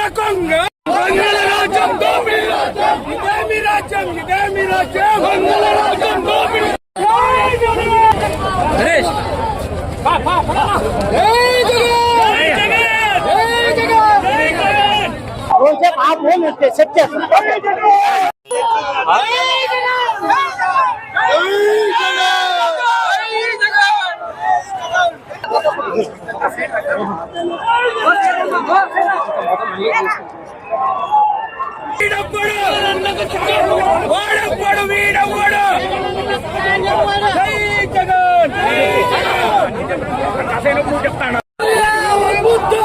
మీద కొంగ మంగళ రాజ్యం దోపిడి రాజ్యం ఇదేమి రాజ్యం ఇదేమి రాజ్యం మంగళ రాజ్యం దోపిడి నరేష్ జై జగన్ జై జగన్ జై జగన్ రోజు ఆ ఫోన్ సెట్ చేస్తాను వీడప్పుడు వాడప్పుడు వీడప్పుడు జై జగన్ కాసేపు చెప్తాను బుద్ధు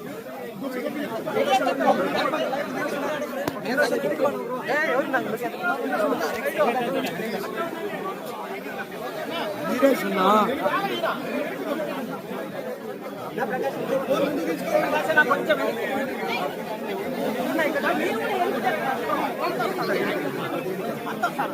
మీరే సున్నా అంత సార్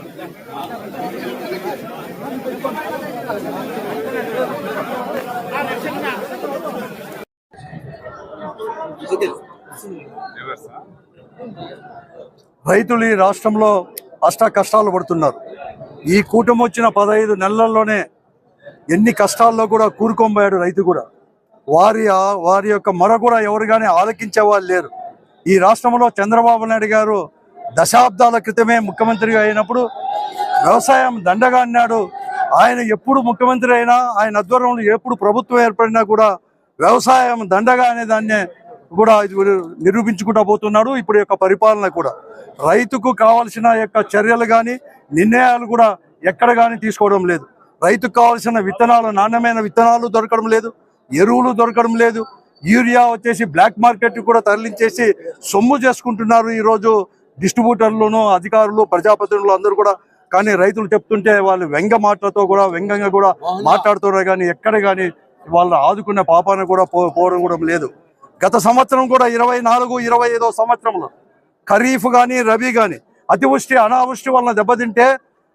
రైతులు ఈ రాష్ట్రంలో అష్ట కష్టాలు పడుతున్నారు. ఈ కూటమి వచ్చిన పదహైదు నెలల్లోనే ఎన్ని కష్టాల్లో కూడా కూరుకోబోయాడు రైతు కూడా. వారి వారి యొక్క మొర కూడా ఎవరు కానీ ఆలకించే వాళ్ళు లేరు. ఈ రాష్ట్రంలో చంద్రబాబు నాయుడు గారు దశాబ్దాల క్రితమే ముఖ్యమంత్రిగా అయినప్పుడు వ్యవసాయం దండగా అన్నాడు. ఆయన ఎప్పుడు ముఖ్యమంత్రి అయినా ఆయన ఆధ్వర్యంలో ఎప్పుడు ప్రభుత్వం ఏర్పడినా కూడా వ్యవసాయం దండగా అనే దాన్నే కూడా ఇది నిరూపించుకుంటా పోతున్నాడు. ఇప్పుడు యొక్క పరిపాలన కూడా రైతుకు కావాల్సిన యొక్క చర్యలు కానీ నిర్ణయాలు కూడా ఎక్కడ కానీ తీసుకోవడం లేదు. రైతుకు కావాల్సిన విత్తనాలు నాణ్యమైన విత్తనాలు దొరకడం లేదు. ఎరువులు దొరకడం లేదు. యూరియా వచ్చేసి బ్లాక్ మార్కెట్ కూడా తరలించేసి సొమ్ము చేసుకుంటున్నారు ఈరోజు డిస్ట్రిబ్యూటర్లను అధికారులు ప్రజాప్రతినిధులు అందరూ కూడా. కానీ రైతులు చెప్తుంటే వాళ్ళు వ్యంగ మాటలతో కూడా వ్యంగంగా కూడా మాట్లాడుతున్నారు కానీ ఎక్కడ కానీ వాళ్ళు ఆదుకునే పాపాన కూడా పోవడం కూడా లేదు. గత సంవత్సరం కూడా ఇరవై నాలుగు ఇరవై ఐదో సంవత్సరంలో ఖరీఫ్ కానీ రబీ కానీ అతివృష్టి అనావృష్టి వలన దెబ్బతింటే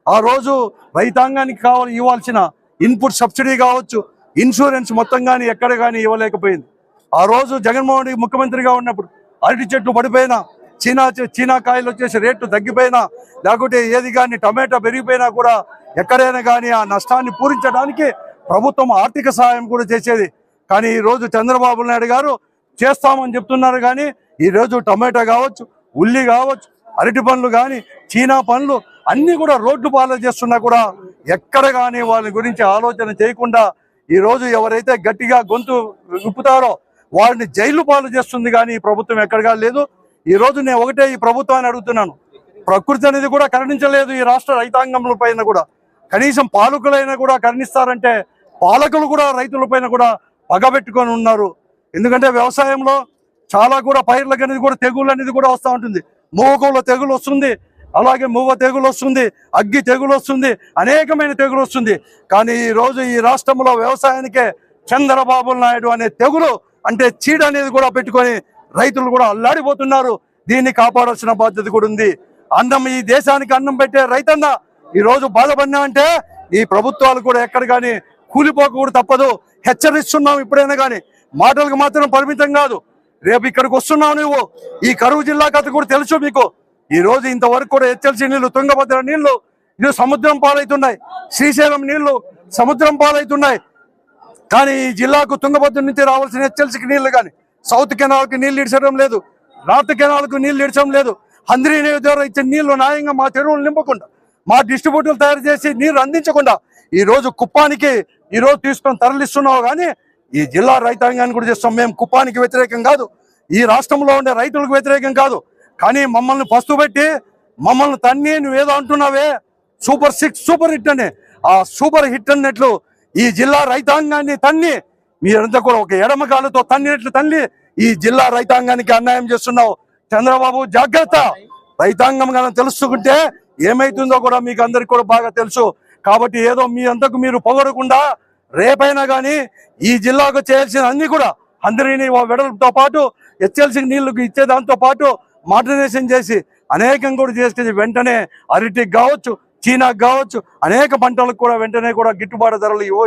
ఆ రోజు రైతాంగానికి కావాలి ఇవ్వాల్సిన ఇన్పుట్ సబ్సిడీ కావచ్చు ఇన్సూరెన్స్ మొత్తం కానీ ఎక్కడ కానీ ఇవ్వలేకపోయింది. ఆ రోజు జగన్మోహన్ రెడ్డి ముఖ్యమంత్రిగా ఉన్నప్పుడు అరటి చెట్లు పడిపోయినా చీనా చీనా కాయలు వచ్చేసి రేట్లు తగ్గిపోయినా లేకుంటే ఏది కానీ టమాటా పెరిగిపోయినా కూడా ఎక్కడైనా కానీ ఆ నష్టాన్ని పూరించడానికి ప్రభుత్వం ఆర్థిక సహాయం కూడా చేసేది. కానీ ఈరోజు చంద్రబాబు నాయుడు గారు చేస్తామని చెప్తున్నారు కానీ ఈ రోజు టమాటా కావచ్చు ఉల్లి కావచ్చు అరటి పండ్లు కానీ చీనా పండ్లు అన్నీ కూడా రోడ్డు పాలు చేస్తున్నా కూడా ఎక్కడ కానీ వాళ్ళ గురించి ఆలోచన చేయకుండా ఈ రోజు ఎవరైతే గట్టిగా గొంతు విప్పుతారో వారిని జైలు పాలు చేస్తుంది కానీ ఈ ప్రభుత్వం ఎక్కడగా లేదు. ఈ రోజు నేను ఒకటే ఈ ప్రభుత్వాన్ని అడుగుతున్నాను. ప్రకృతి అనేది కూడా కరుణించలేదు ఈ రాష్ట్ర రైతాంగంలో పైన కూడా. కనీసం పాలకులైనా కూడా కరుణిస్తారంటే పాలకులు కూడా రైతుల పైన కూడా పగబెట్టుకొని ఉన్నారు. ఎందుకంటే వ్యవసాయంలో చాలా కూడా పైర్లకు అనేది కూడా తెగులు అనేది కూడా వస్తూ ఉంటుంది. మూవకంలో తెగులు వస్తుంది అలాగే మూవ తెగులు వస్తుంది అగ్గి తెగులు వస్తుంది అనేకమైన తెగులు వస్తుంది. కానీ ఈ రోజు ఈ రాష్ట్రంలో వ్యవసాయానికే చంద్రబాబు నాయుడు అనే తెగులు అంటే చీడ అనేది కూడా పెట్టుకొని రైతులు కూడా అల్లాడిపోతున్నారు. దీన్ని కాపాడాల్సిన బాధ్యత కూడా ఉంది. అన్నం ఈ దేశానికి అన్నం పెట్టే రైతన్న ఈరోజు బాధపడినా అంటే ఈ ప్రభుత్వాలు కూడా ఎక్కడ కానీ కూలిపోక కూడా తప్పదు. హెచ్చరిస్తున్నాం ఇప్పుడైనా కానీ. మాటలకు మాత్రం పరిమితం కాదు. రేపు ఇక్కడికి వస్తున్నావు నువ్వు. ఈ కరువు జిల్లా కథ కూడా తెలుసు మీకు. ఈ రోజు ఇంతవరకు కూడా హెచ్చరిసి నీళ్ళు తుంగభద్ర నీళ్ళు ఇది సముద్రం పాలవుతున్నాయి. శ్రీశైలం నీళ్ళు సముద్రం పాలవుతున్నాయి. కానీ ఈ జిల్లాకు తుంగభద్ర నుంచి రావాల్సిన హెచ్చరికకి నీళ్ళు కానీ సౌత్ కెనాల్కి నీళ్ళు ఇడ్చడం లేదు. నార్త్ కెనాల్కు నీళ్ళు ఇడ్చడం లేదు. హంద్రీ ద్వారా ఇచ్చే నీళ్ళు న్యాయంగా మా చెరువులు నింపకుండా మా డిస్ట్రిబ్యూటర్లు తయారు చేసి నీరు అందించకుండా ఈ రోజు కుప్పానికి ఈ రోజు తీసుకొని తరలిస్తున్నావు కానీ ఈ జిల్లా రైతాంగాన్ని కూడా చేస్తాం. మేము కుప్పానికి వ్యతిరేకం కాదు. ఈ రాష్ట్రంలో ఉండే రైతులకు వ్యతిరేకం కాదు. కానీ మమ్మల్ని పస్తు పెట్టి మమ్మల్ని తన్ని నువ్వేదో అంటున్నావే? సూపర్ సిక్స్ సూపర్ హిట్ అని. ఆ సూపర్ హిట్ అన్నట్లు ఈ జిల్లా రైతాంగాన్ని తన్ని మీరంతా కూడా ఒక ఎడమ కాలుతో తన్నినట్లు తల్లి ఈ జిల్లా రైతాంగానికి అన్యాయం చేస్తున్నావు. చంద్రబాబు జాగ్రత్త! రైతాంగం కానీ తెలుసుకుంటే ఏమైతుందో కూడా మీకు అందరికి కూడా బాగా తెలుసు. కాబట్టి ఏదో మీ అంతకు మీరు పొగడకుండా రేపైనా కానీ ఈ జిల్లాకు చేయాల్సిన అన్ని కూడా అందరినీ వెడలతో పాటు హెచ్ఎల్సీ నీళ్ళకు ఇచ్చేదాంతో పాటు మోడర్నైజేషన్ చేసి అనేకం కూడా చేసుకుని వెంటనే అరటికి కావచ్చు చీనాకు కావచ్చు అనేక పంటలకు కూడా వెంటనే కూడా గిట్టుబాటు ధరలు ఇవ్వ